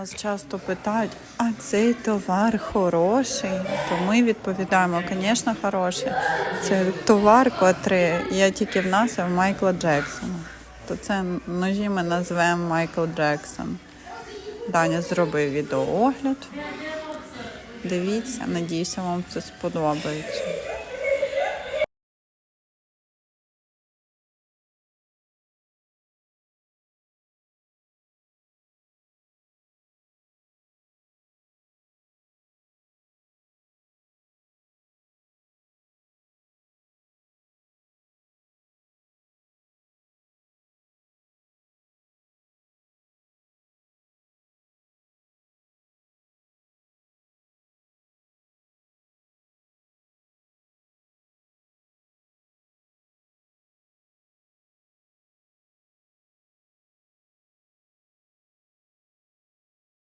Нас часто питають, а цей товар хороший. То ми відповідаємо, звісно, хороший. Це товар, котрий є тільки в нас, а в Майкла Джексона. То це ножі ми назвемо Майкл Джексон. Даня зробив відеоогляд. Дивіться, надіюся, вам це сподобається.